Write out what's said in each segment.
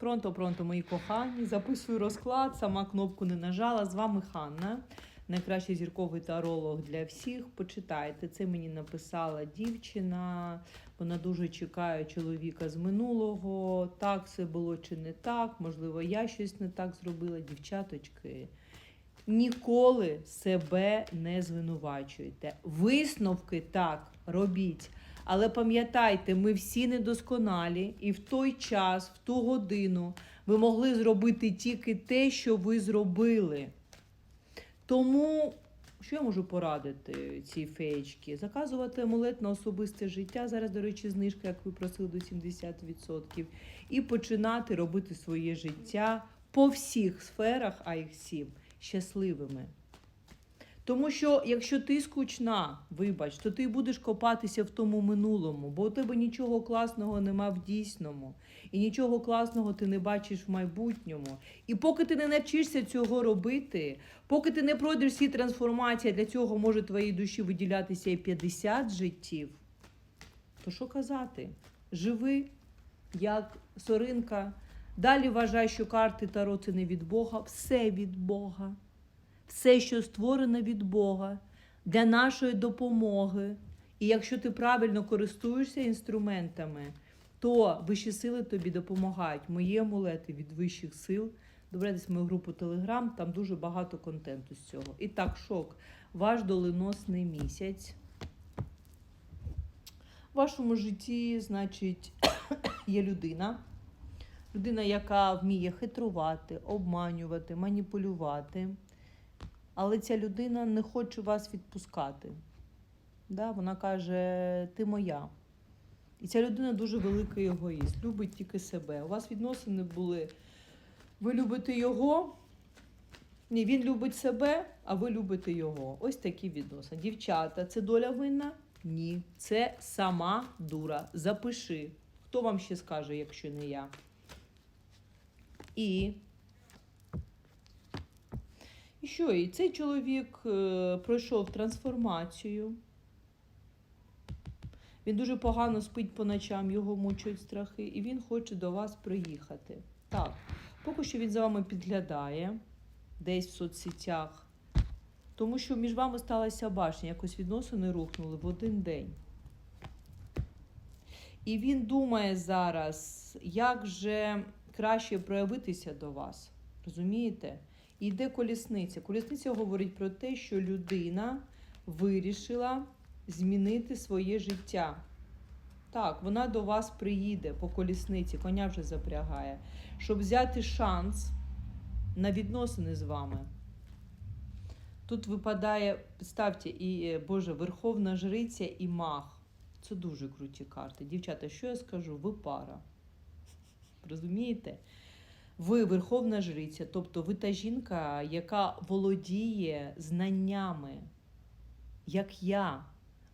Пронто, пронто, мої кохані. Записую розклад, сама кнопку не нажала. З вами Ханна, найкращий зірковий таролог для всіх. Почитайте. Це мені написала дівчина. Вона дуже чекає чоловіка з минулого. Так все було чи не так. Можливо, я щось не так зробила. Дівчаточки. Ніколи себе не звинувачуйте. Висновки так робіть. Але пам'ятайте, ми всі недосконалі, і в той час, в ту годину, ви могли зробити тільки те, що ви зробили. Тому, що я можу порадити цій феєчці? Заказувати амулет на особисте життя. Зараз, до речі, знижка, як ви просили, до 70%. І починати робити своє життя по всіх сферах, а їх сім, щасливими. Тому що якщо ти скучна, вибач, то ти будеш копатися в тому минулому, бо у тебе нічого класного нема в дійсному, і нічого класного ти не бачиш в майбутньому. І поки ти не навчишся цього робити, поки ти не пройдеш всі трансформації, для цього може твоїй душі виділятися і 50 життів, то що казати? Живи, як соринка. Далі вважай, що карти Таро це не від Бога, все від Бога все, що створено від Бога для нашої допомоги. І якщо ти правильно користуєшся інструментами, то вищі сили тобі допомагають. Мої амулети від вищих сил. Добредесь в мою групу Телеграм, там дуже багато контенту з цього. І так, шок. Ваш доленосний місяць. В вашому житті, значить, є людина. Людина, яка вміє хитрувати, обманювати, маніпулювати але ця людина не хоче вас відпускати. Да? Вона каже, ти моя. І ця людина дуже великий егоїст, любить тільки себе. У вас відносини були. Ви любите його, ні, він любить себе, а ви любите його. Ось такі відносини. Дівчата, це доля винна? Ні. Це сама дура. Запиши. Хто вам ще скаже, якщо не я? І що? І цей чоловік е, пройшов трансформацію. Він дуже погано спить по ночам, його мучують страхи, і він хоче до вас приїхати. Так, поки що він за вами підглядає десь в соцсетях, тому що між вами сталася башня, якось відносини рухнули в один день. І він думає зараз, як же краще проявитися до вас. Розумієте? І йде колісниця. Колісниця говорить про те, що людина вирішила змінити своє життя. Так, вона до вас приїде по колісниці, коня вже запрягає, щоб взяти шанс на відносини з вами. Тут випадає, представте, і, е, Боже, Верховна Жриця і маг. Це дуже круті карти. Дівчата, що я скажу? Ви пара. Розумієте? Ви верховна жриця, тобто ви та жінка, яка володіє знаннями, як я.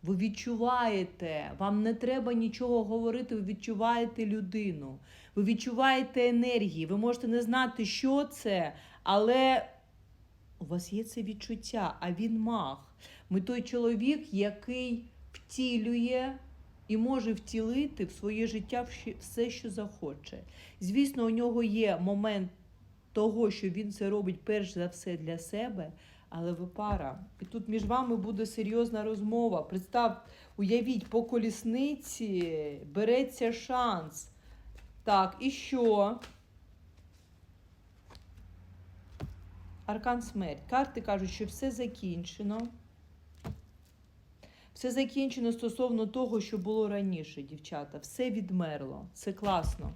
Ви відчуваєте, вам не треба нічого говорити, ви відчуваєте людину, ви відчуваєте енергії, ви можете не знати, що це, але у вас є це відчуття, а він маг. Ми той чоловік, який втілює і може втілити в своє життя все, що захоче. Звісно, у нього є момент того, що він це робить перш за все для себе, але ви пара. І тут між вами буде серйозна розмова. Представ, уявіть, по колісниці береться шанс. Так, і що? Аркан смерть. Карти кажуть, що все закінчено. Все закінчено стосовно того, що було раніше, дівчата. Все відмерло. Це класно.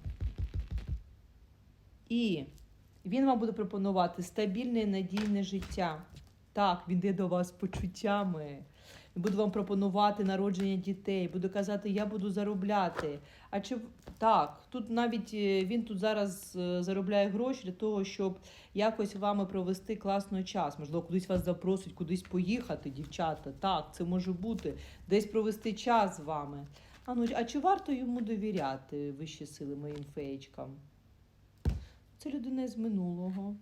І він вам буде пропонувати стабільне надійне життя. Так, він йде до вас почуттями. Він буде вам пропонувати народження дітей, буде казати, я буду заробляти. А чи так, тут навіть е, він тут зараз е, заробляє гроші для того, щоб якось вами провести класний час. Можливо, кудись вас запросить, кудись поїхати, дівчата. Так, це може бути, десь провести час з вами. А ну, а чи варто йому довіряти вищі сили моїм феєчкам? Це людина з минулого.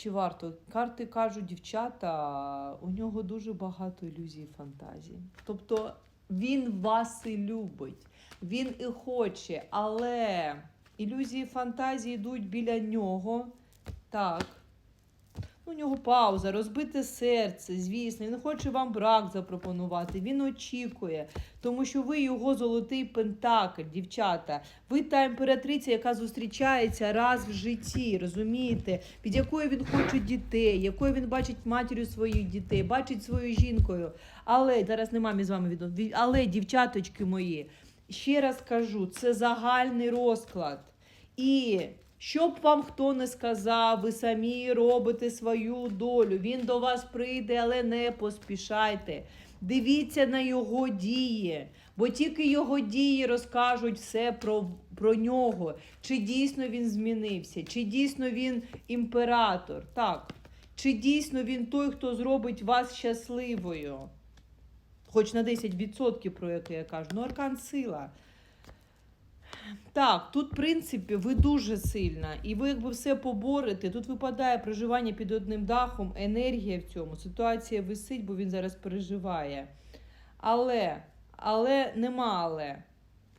Чи варто? Карти кажуть, дівчата, у нього дуже багато ілюзій і фантазій. Тобто Він вас і любить, він і хоче, але ілюзії фантазії йдуть біля нього. Так. У нього пауза, розбите серце, звісно, він хоче вам брак запропонувати. Він очікує, тому що ви його золотий пентакль, дівчата. Ви та імператриця, яка зустрічається раз в житті, розумієте, від якої він хоче дітей, якою він бачить матір'ю своїх дітей, бачить свою жінкою. Але зараз нема між вами відносин. Але, дівчаточки мої, ще раз кажу, це загальний розклад. І щоб вам хто не сказав, ви самі робите свою долю. Він до вас прийде, але не поспішайте. Дивіться на його дії, бо тільки його дії розкажуть все про, про нього. Чи дійсно він змінився, чи дійсно він імператор. Так. Чи дійсно він той, хто зробить вас щасливою? Хоч на 10% про яке я кажу. Ну, аркан сила. Так, тут, в принципі, ви дуже сильна, і ви якби все поборете. Тут випадає проживання під одним дахом, енергія в цьому. Ситуація висить, бо він зараз переживає. Але, але нема але.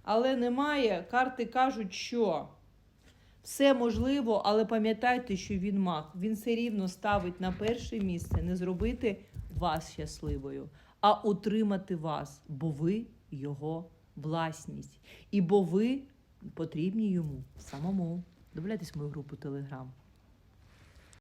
Але немає. Карти кажуть, що все можливо, але пам'ятайте, що він маг. Він все рівно ставить на перше місце не зробити вас щасливою, а утримати вас, бо ви його власність. І бо ви потрібні йому самому. Добавляйтесь в мою групу Телеграм.